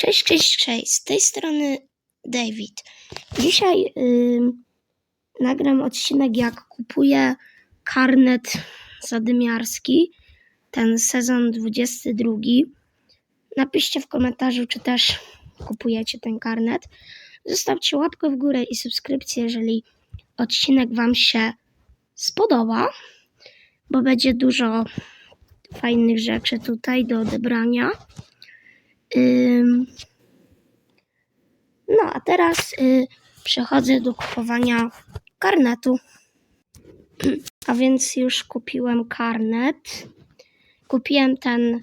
Cześć, cześć, cześć. Z tej strony David. Dzisiaj ym, nagram odcinek, jak kupuję karnet zadymiarski, ten sezon 22. Napiszcie w komentarzu, czy też kupujecie ten karnet. Zostawcie łapkę w górę i subskrypcję, jeżeli odcinek Wam się spodoba, bo będzie dużo fajnych rzeczy tutaj do odebrania. Ym, No, a teraz y, przechodzę do kupowania karnetu. A więc już kupiłem karnet. Kupiłem ten,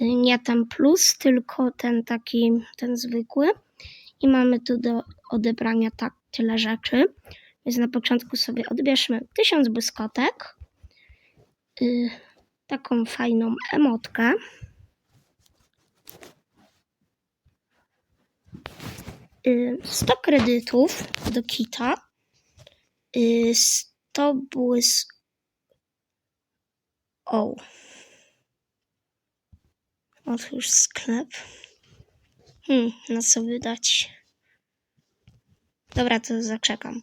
y, nie ten plus, tylko ten taki, ten zwykły. I mamy tu do odebrania tak tyle rzeczy. Więc na początku sobie odbierzmy tysiąc błyskotek. Y, taką fajną emotkę. 100 kredytów do kita, y, 100 błys... O. Otwórz sklep. Hmm, na co wydać? Dobra, to zaczekam.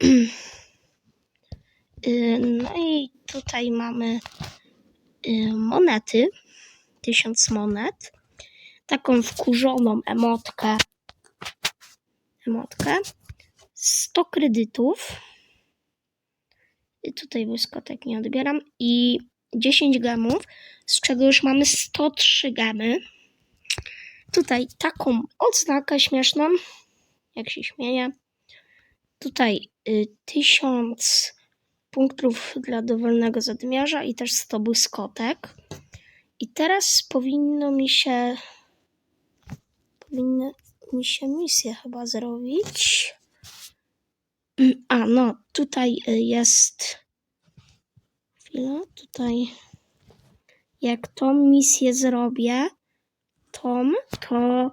Y, No i tutaj mamy y, monety. 1000 monet. Taką wkurzoną emotkę emotkę. 100 kredytów. I tutaj błyskotek nie odbieram. I 10 gemów, z czego już mamy 103 gemy. Tutaj taką odznakę śmieszną, jak się śmieje. Tutaj y, 1000 punktów dla dowolnego zadymiarza i też 100 błyskotek. I teraz powinno mi się powinny mi się misję chyba zrobić. A, no, tutaj y, jest. Chwila, tutaj. Jak tą misję zrobię, tą, to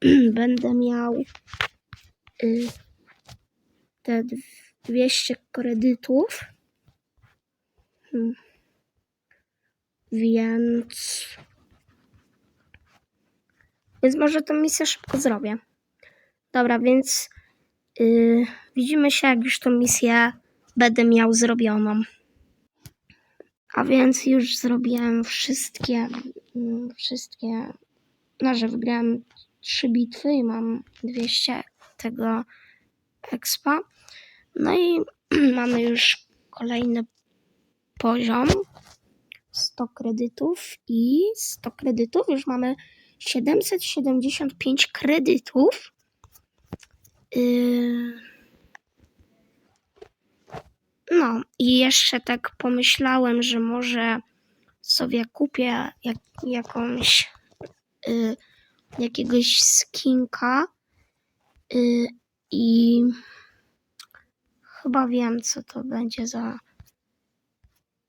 będę miał y, te 200 kredytów. Hmm. Więc. Więc może tą misję szybko zrobię. Dobra, więc yy, widzimy się, jak już tą misję będę miał zrobioną. A więc już zrobiłem wszystkie, mm, wszystkie, no, że wygrałem trzy bitwy i mam 200 tego expa. No i mamy już kolejny poziom. 100 kredytów i 100 kredytów już mamy 775 kredytów. Yy... No i jeszcze tak pomyślałem, że może sobie kupię jak, jakąś yy, jakiegoś skinka yy, i chyba wiem co to będzie za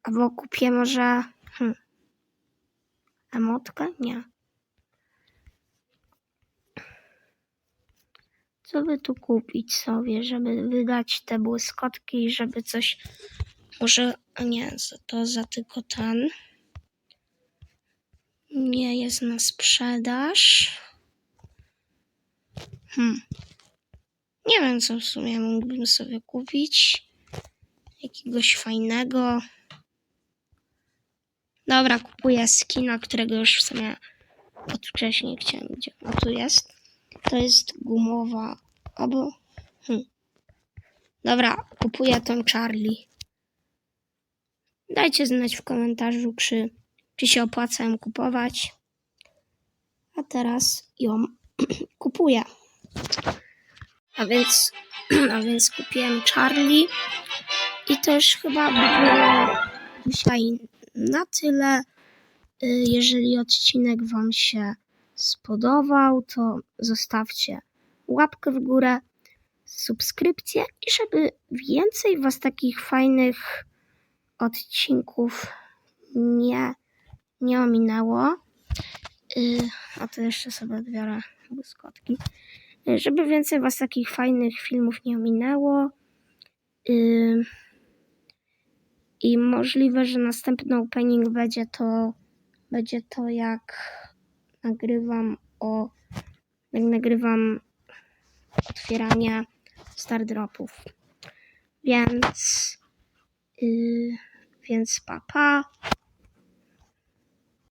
albo kupię może hmm, emotkę? Nie. Co by tu kupić sobie, żeby wydać te błyskotki i żeby coś. Może. A nie, to za tylko ten. Nie jest na sprzedaż. Hmm. Nie wiem, co w sumie mógłbym sobie kupić. Jakiegoś fajnego. Dobra, kupuję skina, którego już w sumie od wcześniej chciałem widzieć. A tu jest. To jest gumowa. Albo. Hmm. Dobra, kupuję tą Charlie. Dajcie znać w komentarzu, czy, czy się opłaca ją kupować. A teraz ją kupuję. A więc, a więc kupiłem Charlie. I już chyba by było dzisiaj na tyle. Y, Jeżeli odcinek Wam się spodobał, to zostawcie łapkę w górę, subskrypcję i żeby więcej Was takich fajnych odcinków nie, nie ominęło. Y, A to jeszcze sobie odbiorę błyskotki. Y, Żeby więcej Was takich fajnych filmów nie ominęło. Y, I możliwe, że następny opening będzie to będzie to jak nagrywam o jak nagrywam otwieranie stardropów. Więc yy, więc papa. Pa.